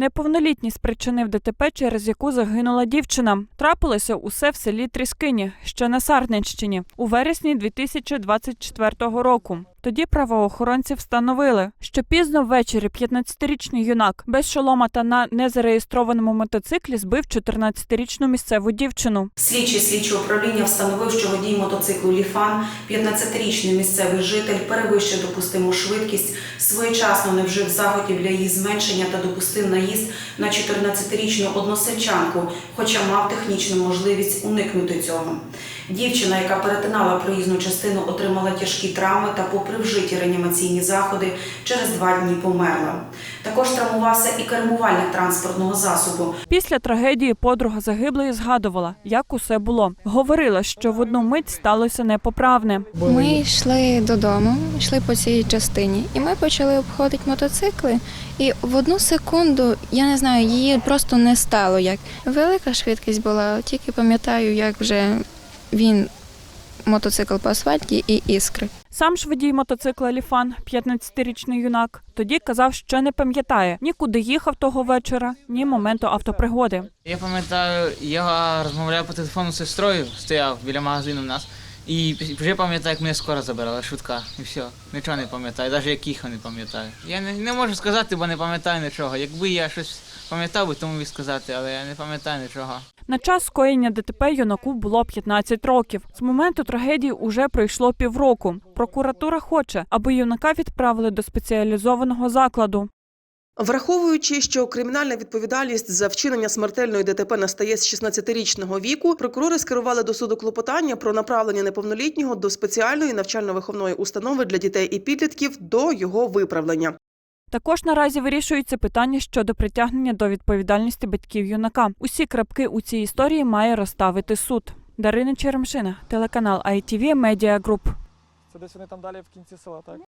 Неповнолітній спричинив ДТП, через яку загинула дівчина. Трапилося усе в селі Тріскині, що на Сарненщині, у вересні 2024 року. Тоді правоохоронці встановили, що пізно ввечері 15-річний юнак без шолома та на незареєстрованому мотоциклі збив 14-річну місцеву дівчину. Слідчий слідчого управління встановив, що водій мотоциклу Ліфан, 15-річний місцевий житель, перевищив допустиму швидкість, своєчасно не вжив заходів для її зменшення та допустив наїзд на 14-річну односельчанку, хоча мав технічну можливість уникнути цього. Дівчина, яка перетинала проїзну частину, отримала тяжкі травми та, попри вжиті реанімаційні заходи, через два дні померла. Також травмувався і кермувальник транспортного засобу. Після трагедії подруга загиблої згадувала, як усе було. Говорила, що в одну мить сталося непоправне. Ми йшли додому, йшли по цій частині, і ми почали обходити мотоцикли. І в одну секунду, я не знаю, її просто не стало. Як велика швидкість була, тільки пам'ятаю, як вже він мотоцикл по асфальті і іскри. Сам ж водій мотоцикла Ліфан, 15-річний юнак, тоді казав, що не пам'ятає ні куди їхав того вечора, ні моменту автопригоди. Я пам'ятаю, я розмовляв по телефону з сестрою, стояв біля магазину в нас. І вже пам'ятаю, як мене скоро забирала швидка. І все. Нічого не пам'ятаю, навіть як їхав не пам'ятаю. Я не, не можу сказати, бо не пам'ятаю нічого. Якби я щось пам'ятав, би тому міг сказати, але я не пам'ятаю нічого. На час скоєння ДТП юнаку було 15 років. З моменту трагедії уже пройшло півроку. Прокуратура хоче, аби юнака відправили до спеціалізованого закладу. Враховуючи, що кримінальна відповідальність за вчинення смертельної ДТП настає з 16-річного віку, прокурори скерували до суду клопотання про направлення неповнолітнього до спеціальної навчально-виховної установи для дітей і підлітків до його виправлення. Також наразі вирішується питання щодо притягнення до відповідальності батьків юнака. Усі крапки у цій історії має розставити суд. Дарина Черемшина, телеканал ITV Media Group. Це десь вони там далі в кінці села, так?